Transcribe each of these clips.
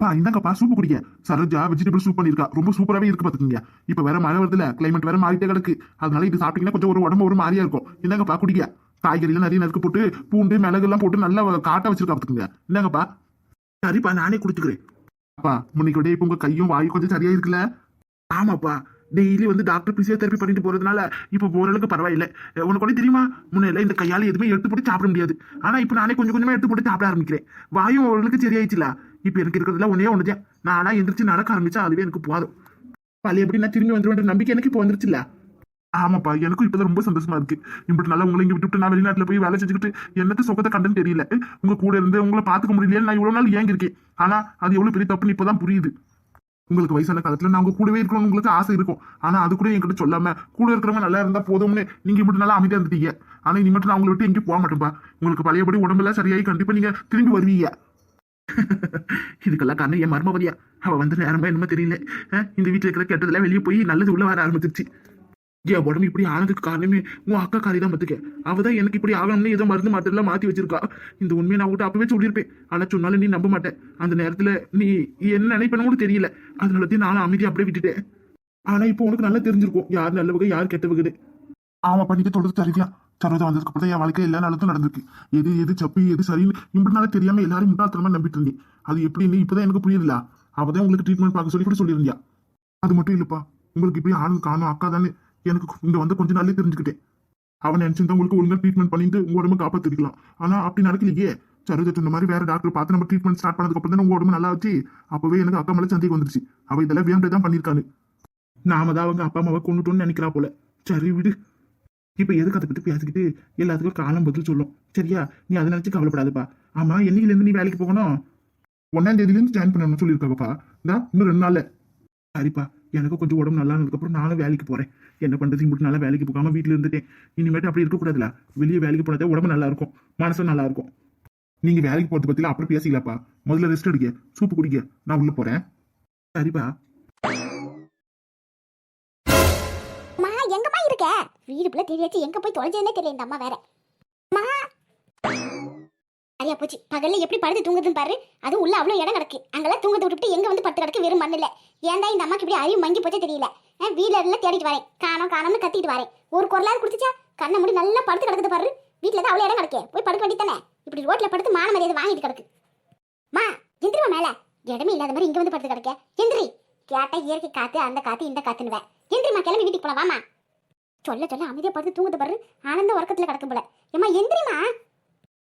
அப்பா இந்தாங்கப்பா சூப்பு குடிங்க. Saroja vegetable soup பண்ணிருக்கா. ரொம்ப சூப்பராகவே இருக்கு பாத்துக்கோங்க இப்போ வேற மழை வருதுல கிளைமேட் வேற மாறிட்டே கிடக்கு. அதனால இது சாப்பிட்டீங்கன்னா கொஞ்சம் ஒரு உடம்பு ஒரு மாதிரியா இருக்கும். இந்தாங்கப்பா குடிக்க காய்கறிலாம் நிறைய நறுக்கு போட்டு பூண்டு மிளகு எல்லாம் போட்டு நல்லா காட்ட வச்சிருக்கா பார்த்துக்கோங்க. இந்தாங்கப்பா. சரிப்பா நானே குடிச்சுக்கிறேன். அப்பா முன்னைக்கு விட இப்போ உங்க கையும் வாயும் கொஞ்சம் சரியா இருக்குல்ல ஆமாப்பா. டெய்லி வந்து டாக்டர் பிசியோதெரப்பி பண்ணிட்டு போறதுனால இப்போ ஓரளவுக்கு பரவாயில்லை. உனக்கு ஒண்ணு தெரியுமா? முன்னெல்லாம் இந்த கையால் எதுவுமே எடுத்து போட்டு சாப்பிட முடியாது. ஆனால் இப்போ நானே கொஞ்சம் கொஞ்சமாக எடுத்து போட்டு சாப்பிட ஆரம்பிக்கிறேன். வாயும் ஓரளவுக்கு சரியாயிடுச்சுல. இப்போ எனக்கு இருக்கிறதுல ஒன்றே ஒண்ணுதான். நானாக எந்திரிச்சு நடக்க ஆரம்பிச்சா அதுவே எனக்கு போதும். பழைய எப்படி நான் திரும்பி வந்துருவேன் நம்பிக்கை எனக்கு இப்போ வந்துருச்சுல. ஆமாப்பா எனக்கும் இப்போதான் ரொம்ப சந்தோஷமா இருக்கு. இப்படி நல்லா உங்களை இங்க விட்டுட்டு நான் வெளிநாட்டில் போய் வேலை செஞ்சுக்கிட்டு என்னத்த சுகத்தை கண்டுன்னு தெரியல. உங்க கூட இருந்து உங்களை பார்த்துக்க முடியலையே நான் இவ்வளவு நாள் ஏங்கிருக்கேன் ஆனால் ஆனா அது எவ்வளவு பெரிய தப்புன்னு இப்போதான் புரியுது. உங்களுக்கு வயசான காலத்துல நான் உங்க கூடவே இருக்கணும் உங்களுக்கு ஆசை இருக்கும். ஆனா அது கூட என்கிட்ட சொல்லாம கூட இருக்கிறவங்க நல்லா இருந்தா போதும்னு நீங்க மட்டும் நல்லா அமைதியா இருந்துட்டீங்க. ஆனா இனி மட்டும் நான் உங்களை விட்டு எங்கேயும் போக மாட்டேன்பா. உங்களுக்கு பழையபடி உடம்பெல்லாம் சரியாகி கண்டிப்பா நீங்க திரும்பி வருவீங்க. இதுக்கெல்லாம் காரணம் என் மர்மபதியா அவ வந்து நேரமா என்னமோ தெரியல. இந்த வீட்டுல இருக்கிற கெட்டதெல்லாம் வெளியே போய் நல்லது உள்ள வர ஆரம்பிச்சிருச்சு. என் உடம்பு இப்படி ஆனதுக்கு காரணமே உன் அக்கா காரி தான் பத்துக்க அவ தான் எனக்கு இப்படி ஆகணும்னு ஏதோ மருந்து மாத்திரலாம் மாத்தி வச்சிருக்கா. இந்த உண்மையை நான் விட்டு அப்பவே சொல்லியிருப்பேன். ஆனா சொன்னாலும் நீ நம்ப மாட்டேன் அந்த நேரத்துல நீ என்ன நினைப்பேன்னு கூட தெரியல. அதனால தான் நானும் அமைதியை அப்படியே விட்டுட்டேன். ஆனா இப்போ உனக்கு நல்லா தெரிஞ்சிருக்கும். யார் நல்லவங்க யார் கெட்டவங்க ஆமா பண்ணிட்டு தொடர்ந்து தருவியா சரோஜா வந்ததுக்கு அப்புறம் என் வாழ்க்கை எல்லா நல்லதும் நடந்திருக்கு. எது எது சப்பி எது சரின்னு இப்படினால தெரியாம எல்லாரும் முட்டாள்தனமா நம்பிட்டு இருந்தேன். அது எப்படின்னு இப்பதான் எனக்கு புரியுதுல அவதான் உங்களுக்கு ட்ரீட்மெண்ட் பார்க்க சொல்லி கூட சொல்லியிருந்தியா? அது மட்டும் இல்லப்பா. உங்களுக்கு இப்படி ஆணும் காணும் அக்கா தானே எனக்கு இங்க வந்து கொஞ்ச நாள்லயே தெரிஞ்சுக்கிட்டேன். அவன் நினைச்சிருந்தா உங்களுக்கு ஒழுங்கா ட்ரீட்மெண்ட் பண்ணிட்டு உங்க உடம்பு காப்பாத்திருக்கலாம். ஆனா அப்படி நடக்கலையே. சரோஜா சொன்ன மாதிரி வேற டாக்டர் பார்த்து நம்ம ட்ரீட்மெண்ட் ஸ்டார்ட் பண்ணதுக்கு அப்புறம் தான் உங்க உடம்பு நல்லா ஆச்சு. அப்பவே எனக்கு அக்கா மேல சந்தேகம் வந்துருச்சு. அவ இதெல்லாம் வேண்டே தான் பண்ணிருக்கானு நாம தான் அவங்க அப்பா அம்மாவை கொண்டுட்டோம்னு நினைக்கிறா போல. சரி விடு. இப்போ எதுக்கு அதை பற்றி பேசிக்கிட்டு எல்லாத்துக்கும் காலம் பதில் சொல்லும். சரியா? நீ அதை நினச்சி கவலைப்படாதுப்பா. ஆமாம் என்னைக்குலேருந்து நீ வேலைக்கு போகணும்? ஒன்னாம் தேதியிலேருந்து ஜாயின் பண்ணணும்னு சொல்லியிருக்காப்பா இந்தா இன்னும் ரெண்டு நாளில். சரிப்பா. எனக்கு கொஞ்சம் உடம்பு நல்லா இருந்ததுக்கப்புறம் நானும் வேலைக்கு போகிறேன் என்ன பண்ணுறது மட்டும் நல்லா வேலைக்கு போகாம வீட்டுல இருந்துட்டேன். இனிமேட்டு அப்படி இருக்கக்கூடாதுல வெளியே வேலைக்கு போனதே உடம்பு நல்லா இருக்கும் மனசும் நல்லா இருக்கும் நீங்க வேலைக்கு போறது பத்தில அப்புறம் பேசிக்கலாப்பா முதல்ல ரெஸ்ட் எடுக்க சூப்பு குடிக்க நான் உள்ள போறேன். சரிப்பா. அம்மா எங்கம்மா இருக்க? தெரியாச்சு. எங்க போய் தொலைஞ்சதுன்னே தெரியல இந்த அம்மா வேற. அம்மா சரியா போச்சு. பகல்ல எப்படி படுத்து தூங்குதுன்னு பாரு. அது உள்ள அவ்வளவு இடம் கிடக்கு. அங்கெல்லாம் தூங்கத்தை விட்டுட்டு எங்க வந்து படுத்து கிடக்கு? வெறும் மண்ணில். ஏன்டா இந்த அம்மாக்கு இப்படி அறிவு மங்கி போச்சே தெரியல. அஹ் எல்லாம் தேடிட்டு வரேன். காணோம் காணோம்னு கத்திட்டு வரேன். ஒரு குரலாவது குடிச்சிச்சா? கண்ணை மூடி நல்லா படுத்து கிடக்குது பாரு. வீட்டுல தான் அவ்வளவு இடம் கிடைக்கே. போய் படுக்க வேண்டியதானே இப்படி ரோட்ல படுத்து மான மரியாதை வாங்கிட்டு கிடக்கு. மா எந்திரிமா மேல. இடமே இல்லாத மாதிரி இங்க வந்து படுத்து கிடக்க. எந்திரி. கேட்டா இயற்கை காத்து அந்த காத்து இந்த காத்துன்னுவேன் எந்திரிமா கிளம்பி வீட்டுக்கு போலாம். வாமா சொல்ல சொல்ல அமைதியா படுத்து தூங்குது பாரு. ஆனந்த உறக்கத்துல கிடக்கும் போல. ஏமா எந்திரிமா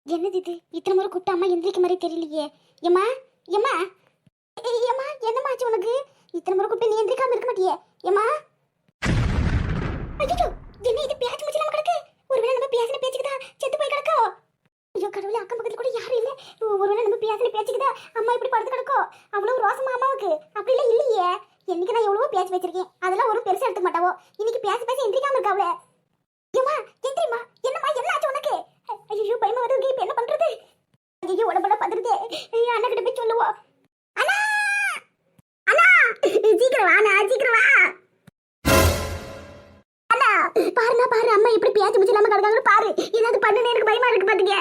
என்னது இது? இத்தனை முறை கூப்பிட்டு அம்மா எந்திரிக்க மாதிரி தெரியலையே. ஏம்மா? ஏம்மா? ஏய், ஏம்மா என்னம்மா ஆச்சு உனக்கு? இத்தனை முறை கூப்பிட்டு நீ எந்திரிக்காம இருக்க மாட்டியே ஏம்மா ஐயோ என்ன இது பேச்சு முடிச்சு நம்ம கிடக்கு ஒருவேளை நம்ம பேசின பேச்சுக்கு தான் செத்து போய் கிடக்கோ ஐயோ கடவுளே அக்கம் பக்கத்துல கூட யாரும் இல்ல ஒருவேளை நம்ம பேசின பேச்சுக்கு தான் அம்மா இப்படி படுத்து கிடக்கோ அவ்வளவு ரோசமா அம்மாவுக்கு அப்படிலாம் இல்லையே என்னைக்கு நான் எவ்வளவோ பேச்சு வச்சிருக்கேன் அதெல்லாம் ஒரு பெருசா எடுத்துக்க மாட்டாவோ இன்னைக்கு பேசி பேசி எந்திரிக்காம இருக்காவளே ஏம்மா எந்திரிம்மா என்னம்மா என்ன ஆச்சு உனக்கு ஐயோ பயமா வருது இப்ப என்ன பண்றது ஐயோ உடம்புல பதறுதே ஐயோ அண்ணா கிட்ட போய் சொல்லுவோம் அண்ணா அண்ணா சீக்கிரம் வா அண்ணா சீக்கிரம் வா அண்ணா பாருண்ணா பாரு அம்மா எப்படி பேச்சு முடிச்சு இல்லாம கிடக்காங்கன்னு பாரு ஏதாவது பண்ணுன்னு எனக்கு பயமா இருக்கு பாத்துக்க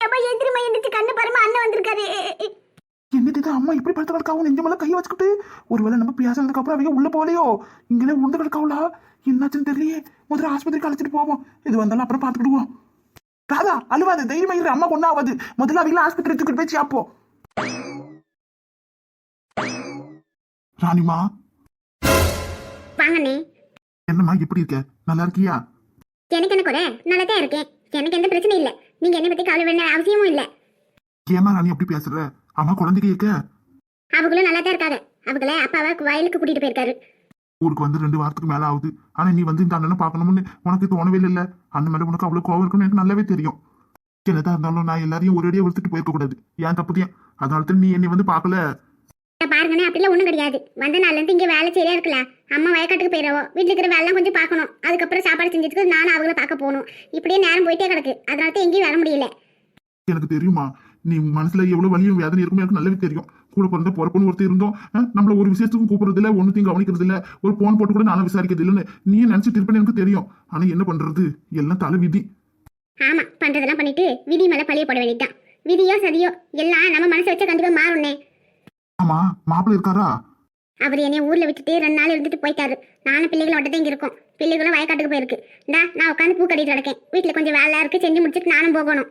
அம்மா எந்திரிம்மா எந்திரிச்சு கண்ணு பாருமா அண்ணன் வந்திருக்காரு என்னது இது அம்மா இப்படி படுத்து கிடக்காவும் நெஞ்சமெல்லாம் கையை வச்சுக்கிட்டு. ஒருவேளை நம்ம பேசுனதுக்கு அப்புறம் அவங்க உள்ள போகலையோ? இங்கே உண்டு கிடக்காவளா? என்னாச்சுன்னு தெரியலையே. முதல்ல ஆஸ்பத்திரிக்கு அழைச்சிட்டு போவோம். இது வந்தாலும் அப்புறம் பார்த்துக்கிடுவோம் ராதா அழுவாது. தைரியமா இரு. அம்மா ஒன்றும் ஆகாது முதல்ல அவங்கள ஆஸ்பத்திரி தூக்கிட்டு போய் சாப்போ ராணிமா. வாங்கண்ணே. என்னம்மா எப்படி இருக்க? நல்லா இருக்கியா? எனக்கு என்ன குறை? நல்லா தான் இருக்கேன். எனக்கு எந்த பிரச்சனையும் இல்ல. நீங்க என்ன பத்தி கவலை வேண்டிய அவசியமும் இல்ல. ஏமா ராணி அப்படி பேசுற? அம்மா குழந்தைக்கு இருக்க? அவங்களும் நல்லா தான் இருக்காங்க. அவங்கள அப்பாவை வயலுக்கு கூட்டிட்டு போயிருக்காரு. ஊருக்கு வந்து ரெண்டு வாரத்துக்கு மேல ஆகுது. ஆனா நீ வந்து இந்த அண்ணனை பார்க்கணும்னு உனக்கு தோணவே இல்ல அண்ணன் மேல உனக்கு அவ்வளவு கோவம் இருக்குன்னு எனக்கு நல்லாவே தெரியும். என்னதான் இருந்தாலும் நான் எல்லாரையும் ஒரேடியா ஒருத்திட்டு போயிருக்க கூடாது. ஏன் தப்புதியா? அதனால தான் நீ என்னை வந்து பார்க்கல. பாருங்கண்ணே அப்படிலாம் ஒண்ணும் கிடையாது. வந்த நாள்ல இருந்து இங்க வேலை சரியா இருக்கல. அம்மா வயக்காட்டுக்கு போயிடவோ வீட்டுல இருக்கிற வேலை கொஞ்சம் பார்க்கணும். அதுக்கப்புறம் சாப்பாடு செஞ்சதுக்கு நானும் அவங்கள பார்க்க போகணும். இப்படியே நேரம் போயிட்டே கிடக்கு. அதனால தான் எங்கேயும் வர முடியல. எனக்கு தெரியுமா? நீ மனசுல எவ்வளவு வலியும் வேதனை இருக்கும் எனக்கு நல்லாவே தெரியும். கூட பிறந்த பொறப்புன்னு ஒருத்தர் இருந்தோம். நம்மள ஒரு விஷயத்துக்கும் கூப்பிடுறது இல்ல ஒன்னுத்தையும் கவனிக்கிறது இல்ல ஒரு போன் போட்டு கூட நானும் விசாரிக்கிறது இல்லைன்னு நீயே நினைச்சிட்டு இருப்பேன்னு எனக்கு தெரியும். ஆனா என்ன பண்றது? எல்லாம் தலை விதி. ஆமா பண்றதெல்லாம் பண்ணிட்டு விதி மேல பழிய போட வேண்டியதுதான். விதியோ சதியோ எல்லாம் நம்ம மனசை வச்சா கண்டிப்பா மாறும்னே. ஆமா மாப்பிள்ளை இருக்காரா? அவர் என்னைய ஊர்ல விட்டுட்டு ரெண்டு நாள் இருந்துட்டு போயிட்டாரு. நானும் பிள்ளைகளை மட்டும் இங்க இருக்கோம். பிள்ளைகளும் வயக்காட்டுக்கு போயிருக்கு. இந்தா நான் உட்காந்து பூ கட்டிட்டு கிடக்கேன். வீட்டுல கொஞ்சம் வேலை இருக்கு செஞ்சு முடிச்சுட்டு நானும் போகணும்.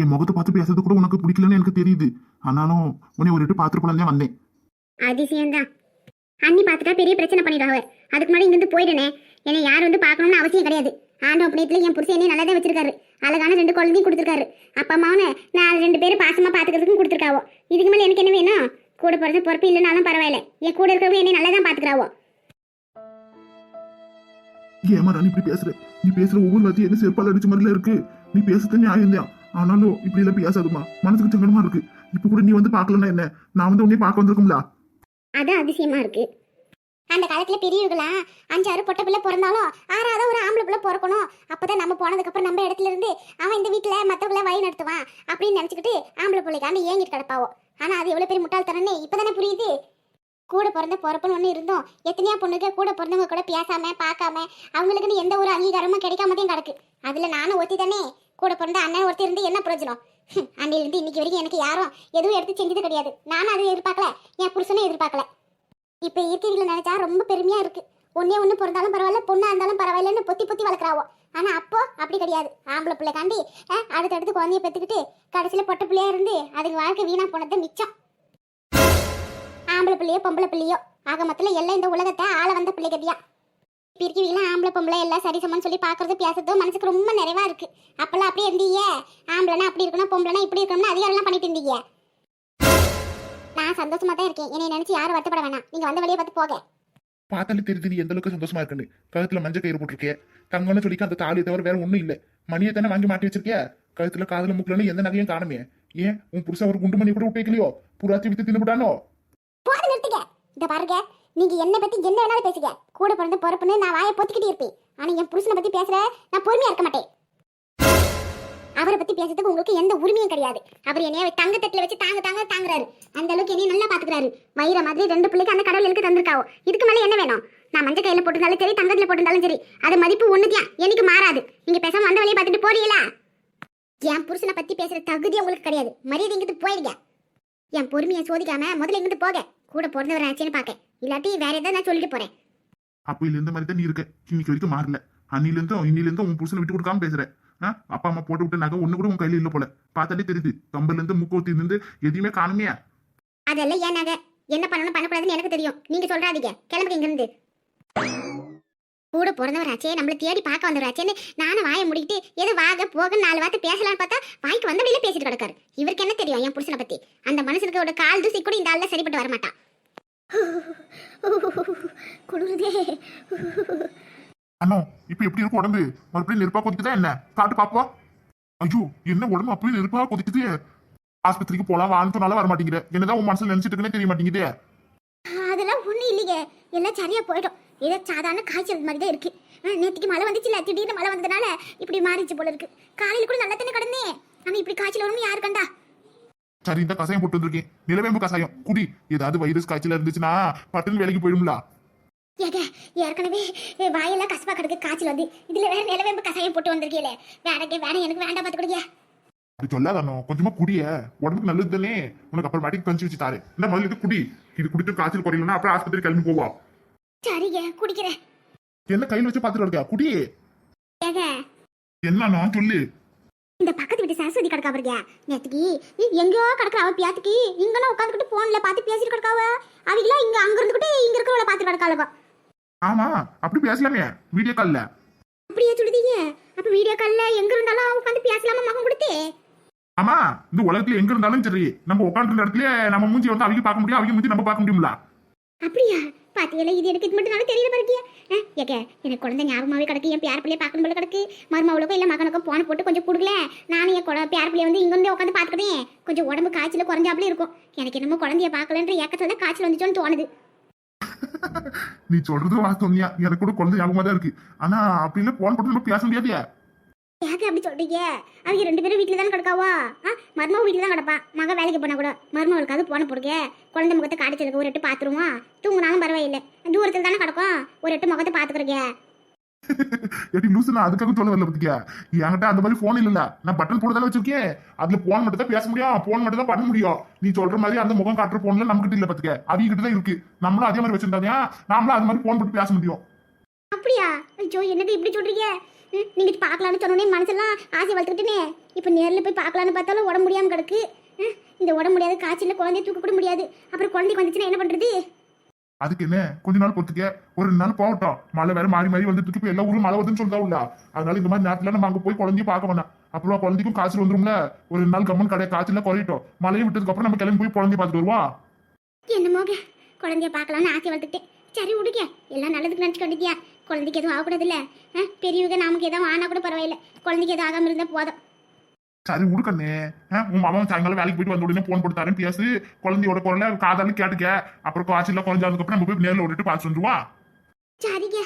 என் முகத்தை பார்த்து பேசுறது கூட உனக்கு பிடிக்கலன்னு எனக்கு தெரியுது. ஆனாலும் உன்னை ஒரு எட்டு பார்த்துட்டு போலாம் வந்தேன். அதிசயம்தான் அண்ணி பார்த்துட்டா பெரிய பிரச்சனை பண்ணிடுவாங்க அதுக்கு முன்னாடி இங்கிருந்து போயிடுனே. என்னை யார் வந்து பார்க்கணும்னு அவசியம் கிடையாது. ஆண்டவ புண்ணியத்துல என் புருஷன் என்னையும் நல்லா தான் வச்சிருக்காரு. அழகான ரெண்டு குழந்தையும் கொடுத்துருக்காரு. அப்பா அம்மாவும் நான் ரெண்டு பேரும் பாசமா பாத்துக்கிறதுக்கும் கொடுத்துருக்காவோ. இதுக்கு மேல எனக்கு என்ன வேணும்? கூட பிறந்த பொறுப்பு இல்லைனாலும் பரவாயில்ல. என் கூட இருக்கிறவங்க என்னை நல்லா தான் பாத்துக்கிறாவோ ஏமா நீ இப்படி பேசுற? நீ பேசுற ஒவ்வொரு வார்த்தையும் என்ன செருப்பால் அடிச்ச மாதிரில இருக்கு. நீ பேசுறது நியாயம் தான் ஆனாலும் இப்படி எல்லாம் பேசாதுமா மனசுக்கு சங்கடமா இருக்கு. இப்ப கூட நீ வந்து பாக்கலன்னா என்ன? நான் வந்து உன்னே பார்க்க வந்திருக்கும்ல? அது அதிசயமா இருக்கு. அந்த காலத்துல பெரியவங்களா அஞ்சாறு பொட்ட பிள்ளை பிறந்தாலும் ஆறாவது ஒரு ஆம்பளை பிள்ளை பிறக்கணும். அப்பதான் நம்ம போனதுக்கு அப்புறம் நம்ம இடத்துல இருந்து அவன் இந்த வீட்டுல மத்தவங்கள வழி நடத்துவான் அப்படின்னு நினைச்சுக்கிட்டு ஆம்பளை பிள்ளைக்காண்டி ஏங்கிட்டு கிடப்பாவோ. ஆனா அது எவ்வளவு பெரிய முட்டாள்தனம்னு இப்பதானே புரியுது. கூட பிறந்த பிறப்புன்னு ஒன்று இருந்தோம் எத்தனையோ பொண்ணுங்க கூட பிறந்தவங்க கூட பேசாம பார்க்காம அவங்களுக்குன்னு எந்த ஒரு அங்கீகாரமும் கிடைக்காம கிடக்கு. அதுல நானும் ஒத்தி தானே கூட பிறந்த அண்ணன் ஒருத்தர் இருந்து என்ன பிரயோஜனம்? அன்னையிலிருந்து இன்னைக்கு வரைக்கும் எனக்கு யாரும் எதுவும் எடுத்து செஞ்சது கிடையாது. நானும் அதை எதிர்பார்க்கல. என் புருஷனும் எதிர்பார்க்கல. இப்போ இருக்கீங்கள நினைச்சா ரொம்ப பெருமையாக இருக்குது ஒன்னே ஒன்று பிறந்தாலும் பரவாயில்ல பொண்ணாக இருந்தாலும் பரவாயில்லன்னு பொத்தி பொத்தி வளர்க்குறாவோ. ஆனால் அப்போ அப்படி கிடையாது. ஆம்பளை பிள்ளை காண்டி அடுத்தடுத்து குழந்தைய பெற்றுக்கிட்டு கடைசியில் பொட்டை பிள்ளையா இருந்து அதுக்கு வாழ்க்கை வீணாக போனது மிச்சம். ஆம்பளை பிள்ளையோ பொம்பளை பிள்ளையோ ஆக மொத்தத்தில் எல்லாம் இந்த உலகத்தை ஆள வந்த பிள்ளை இருக்கீங்களா ஆம்பளை பொம்பளை எல்லாம் சரிசமன்னு சொல்லி பாக்குறது பேசுறதோ மனசுக்கு ரொம்ப நிறைவா இருக்கு. அப்பெல்லாம் அப்படியே இருந்தீங்க. ஆம்பளைனா அப்படி இருக்கணும் பொம்பளைனா இப்படி இருக்கணும்னு அதிகாரம்லாம் பண்ணிட்டு இருந்தீங்க. நான் சந்தோஷமா தான் இருக்கேன். என்னை நினைச்சு யாரும் வருத்தப்பட வேணாம். நீங்க வந்த வழியை பார்த்து போக பார்த்தாலே தெரியுது நீ எந்த அளவுக்கு சந்தோஷமா இருக்குன்னு. கழுத்துல மஞ்சள் கயிறு போட்டிருக்கே தங்கம்னு சொல்லிக்க அந்த தாலியை தவிர வேற ஒண்ணும் இல்ல. மணியை தானே வாங்கி மாட்டி வச்சிருக்கிய? கழுத்துல காதுல முக்குலன்னு எந்த நகையும் காணுமே. ஏன்? உன் புருஷன் ஒரு குண்டு மணி கூட விட்டு வைக்கலையோ? புறாச்சி வித்து போது நிறுத்துங்க. இந்த பாருங்க. நீங்க என்ன பத்தி என்ன வேணாலும் பேசுங்க. கூட பிறந்த பொறுப்புன்னு நான் வாயை பொத்திக்கிட்டே இருப்பேன். ஆனா என் புருஷனை பத்தி பேசுற நான் பொறுமையா இருக்க மாட்டேன். அவரை பத்தி பேசுறதுக்கு உங்களுக்கு எந்த உரிமையும் கிடையாது. அவர் என்னைய தங்க தட்டுல வச்சு தாங்க தாங்க தாங்குறாரு. அந்த அளவுக்கு என்னைய நல்லா பாத்துக்கிறாரு. வயிற மாதிரி ரெண்டு பிள்ளைக்கு அந்த கடவுள் எனக்கு தந்திருக்காவோ? இதுக்கு மேல என்ன வேணும்? நான் மஞ்சள் கையில போட்டிருந்தாலும் சரி தங்கத்துல போட்டிருந்தாலும் சரி அது மதிப்பு ஒண்ணுதான். எனக்கு மாறாது. நீங்க பேசாம வந்த வழியை பார்த்துட்டு போறீங்களா? என் புருஷனை பத்தி பேசுற தகுதி உங்களுக்கு கிடையாது. மரியாதை இங்கிட்டு போயிடுங்க. என் பொறுமையை சோதிக்காம முதல்ல இங்கிட்டு போக கூட பிறந்தவர் ஆச்சுன்னு பார்க்க. இல்லாட்டி வேற ஏதாவது நான் சொல்லிட்டு போறேன். அப்பையில இருந்த மாதிரி தான் நீ இருக்க. இன்னைக்கு வரைக்கும் மாறல. அன்னில இருந்தும் இன்னில இருந்தும் உன் புருஷனை விட்டு கொடுக்காம பேசுற? அப்பா அம்மா போட்டு விட்ட நகை ஒண்ணு கூட உன் கையில இல்ல போல. பார்த்தாலே தெரியுது. கம்பல்ல இருந்து மூக்கோத்தி இருந்து எதுவுமே காணுமே அதெல்லாம் ஏன் நகை? என்ன பண்ணணும் பண்ணக்கூடாதுன்னு எனக்கு தெரியும். நீங்க சொல்றாதீங்க. கிளம்புங்க இங்க இருந்து கூட பிறந்தவராச்சே. நம்மள தேடி பார்க்க வந்தவராச்சேன்னு நானும் வாயை முடிக்கிட்டு ஏதோ வாக போக நாலு வார்த்தை பேசலாம்னு பார்த்தா வாய்க்கு வந்த வழியில பேசிட்டு கிடக்காரு. இவருக்கு என்ன தெரியும் என் புருஷனை பத்தி? அந்த மனுஷனுக்கு ஒரு கால் தூசி கூட இந்த ஆள்ல சரிப்பட்டு வர மாட்டான் குளிருதே. அண்ணா இப்ப எப்படி இருக்கும் உடம்பு? மறுபடியும் நெருப்பா கொதிக்குதா என்ன? காட்டு பாப்பா. ஐயோ என்ன உடம்பு? அப்படியே நெருப்பா கொதிக்குது. ஆஸ்பத்திரிக்கு போலாம் வான்னு சொன்னாலும் வர மாட்டேங்கிற என்னதான் உன் மனசுல நினைச்சிட்டு இருக்குன்னே தெரிய மாட்டேங்குதே. அதெல்லாம் ஒண்ணும் இல்லைங்க. எல்லாம் சரியா போயிடும். ஏதோ சாதாரண காய்ச்சல் மாதிரி தான் இருக்கு. ஆ, நேத்திக்கு மழை வந்துச்சுல திடீர்னு மழை வந்ததுனால இப்படி மாறிச்சு போல இருக்கு. காலையில கூட நல்லா தானே கிடந்தேன். ஆனா இப்படி காய்ச்சல் வரும்னு யாரு கண்டா? சரி இந்த கசாயம் போட்டு வந்திருக்கேன். நிலவேம்பு கசாயம் குடி ஏதாவது வைரஸ் காய்ச்சல் இருந்துச்சுன்னா பட்டுன்னு வேலைக்கு போயிடும்ல. ஏங்க ஏற்கனவே வாயெல்லாம் கசப்பா கிடக்கு காய்ச்சல் வந்து. இதுல வேற நிலவேம்பு கசாயம் போட்டு வந்திருக்கீங்களே. வேறங்க வேணாம் எனக்கு வேண்டாம் பார்த்து கொடுங்க. அது சொல்லாதானோ கொஞ்சமா குடிய. உடம்புக்கு நல்லது தானே. உனக்கு அப்புறம் மாட்டிக்கு கஞ்சி வச்சு தாரு இந்த முதல்ல இது குடி. இது குடிச்சு காய்ச்சல் குறையலன்னா அப்புறம் ஆஸ்பத்திரி கிளம்பி போவா. சரிங்க குடிக்கிறேன். என்ன கையில வச்சு பாத்துட்டு இருக்கா குடி ஏங்க. என்னன்னா சொல்லு. இந்த பக்கத்து வீட்டு சரஸ்வதி கிடக்கா பாருங்க நேத்துக்கு நீ எங்கேயோ கிடக்குற அவ பியாத்துக்கு இங்கெல்லாம் உட்காந்துக்கிட்டு போன்ல பார்த்து பேசிட்டு கிடக்காவ? அவங்களா இங்க அங்க இருந்துகிட்டு இங்க இருக்கிறவள பார்த்து கிடக்காளுங்க ஆமா அப்படி பேசலாமே வீடியோ கால்ல அப்படியே சொல்லுதீங்க. அப்ப வீடியோ கால்ல எங்க இருந்தாலும் உட்காந்து பேசலாமா மகன் கொடுத்து? ஆமா இந்த உலகத்துல எங்க இருந்தாலும் சரி நம்ம உட்காந்துருந்த இடத்துல நம்ம மூஞ்சி வந்து அவங்க பார்க்க முடியும் அவங்க மூஞ்சி நம்ம பார்க்க முடியும்ல. அப்படியா? பாத்தியல இது எனக்கு இது மட்டும் நல்லா தெரியல பாருக்கியா. ஏக்க எனக்கு குழந்தை ஞாபகமாவே கிடக்கு. என் பேர் பிள்ளைய பார்க்கணும் போல கிடக்கு. மருமவளுக்கும் இல்ல மகனுக்கும் போன போட்டு கொஞ்சம் கொடுக்கல நானும் என் குழந்தை பேர் பிள்ளைய வந்து இங்க வந்து உட்காந்து பாத்துக்கிட்டேன் கொஞ்சம் உடம்பு காய்ச்சல குறைஞ்சாப்புல இருக்கும். எனக்கு என்னமோ குழந்தைய பார்க்கலன்ற ஏக்கத்துல தான் காய்ச்சல் வந்துச்சோன்னு தோணுது. நீ சொல்றது வாஸ்தவம்யா எனக்கு கூட குழந்தை ஞாபகமா தான் இருக்கு. ஆனா அப்படி இல்ல போன் போட்டு நம்ம பேச முடியாதியா ஏக்க அப்படி சொல்றீங்க? அவங்க ரெண்டு பேரும் வீட்டுல தானே கிடக்காவா? ஆ மருமக வீட்டுல தான் கிடப்பா. மக வேலைக்கு போனா கூட. மருமகளுக்காவது போன போடுங்க குழந்தை முகத்தை காடிச்சதுக்கு ஒரு எட்டு பாத்துருவோம்? தூங்குனாலும் பரவாயில்லை. தூரத்துல தானே கிடக்கும். ஒரு எட்டு முகத்தை பாத்துக்கிறீங்க. எப்படி லூசு நான் அதுக்காக சொல்ல வரல பத்தியா? என்கிட்ட அந்த மாதிரி போன் இல்ல நான் பட்டன் போட்டு தானே வச்சிருக்கேன். அதுல போன் மட்டும் தான் பேச முடியும். போன் மட்டும் தான் பண்ண முடியும். நீ சொல்ற மாதிரி அந்த முகம் காட்டுற போன்ல நம்ம கிட்ட இல்ல பத்துக்க அவங்க கிட்ட தான் இருக்கு. நம்மளும் அதே மாதிரி வச்சிருந்தாங்க நாமளும் அது மாதிரி போன் போட்டு பேச முடியும். அப்படியா? ஐயோ என்னது இப்படி சொல்றீங்க? ம், நீங்க பார்க்கலான்னு சொன்னோடனே மனசெல்லாம் ஆசை வளர்த்துக்கிட்டேனே. இப்போ நேரில் போய் பார்க்கலான்னு பார்த்தாலும் உடம்பு முடியாம கிடக்கு. இந்த உடம்பு முடியாது காய்ச்சல குழந்தைய தூக்க கூட முடியாது. அப்புறம் குழந்தைக்கு வந்துச்சுன்னா என்ன பண்றது? அதுக்கு என்ன? கொஞ்ச நாள் பொறுத்துக்க. ஒரு ரெண்டு நாள் போகட்டும். மழை வேற மாறி மாறி வந்துட்டு இப்ப எல்லா ஊரும் மழை வருதுன்னு சொல்றாவுல அதனால இந்த மாதிரி நேரத்துல நம்ம அங்க போய் குழந்தைய பார்க்க வேணாம். அப்புறம் குழந்தைக்கும் காய்ச்சல் வந்துரும்ல. ஒரு ரெண்டு நாள் கம்மன் கடை காய்ச்சல குறையட்டும். மழையை விட்டதுக்கு அப்புறம் நம்ம கிளம்பி போய் குழந்தைய பார்த்துட்டு வருவா? என்னமோக குழந்தைய பார்க்கலான்னு ஆசை வளர்த்துட்டேன் சரி விடுங்க எல்லாம் நல்லதுக்கு நினச்சி கொண்டுட்டியா குழந்தைக்கு எதுவும் ஆகக்கூடாதுல்ல? ஆ, பெரியவங்க நமக்கு எதுவும் ஆனா கூட பரவாயில்ல. குழந்தைக்கு எதுவும் ஆகாம இருந்தா போதும். சரி உடுக்கண்ணே உன் மாமா சாயங்காலம் வேலைக்கு போயிட்டு வந்த உடனே போன் போட்டு பேசு. குழந்தையோட குரல காதாலும் கேட்டுக்க. அப்புறம் காய்ச்சல குறைஞ்சதுக்கு அப்புறம் நம்ம போய் நேரில் விட்டுட்டு பார்த்து வந்துருவா. சரிங்க.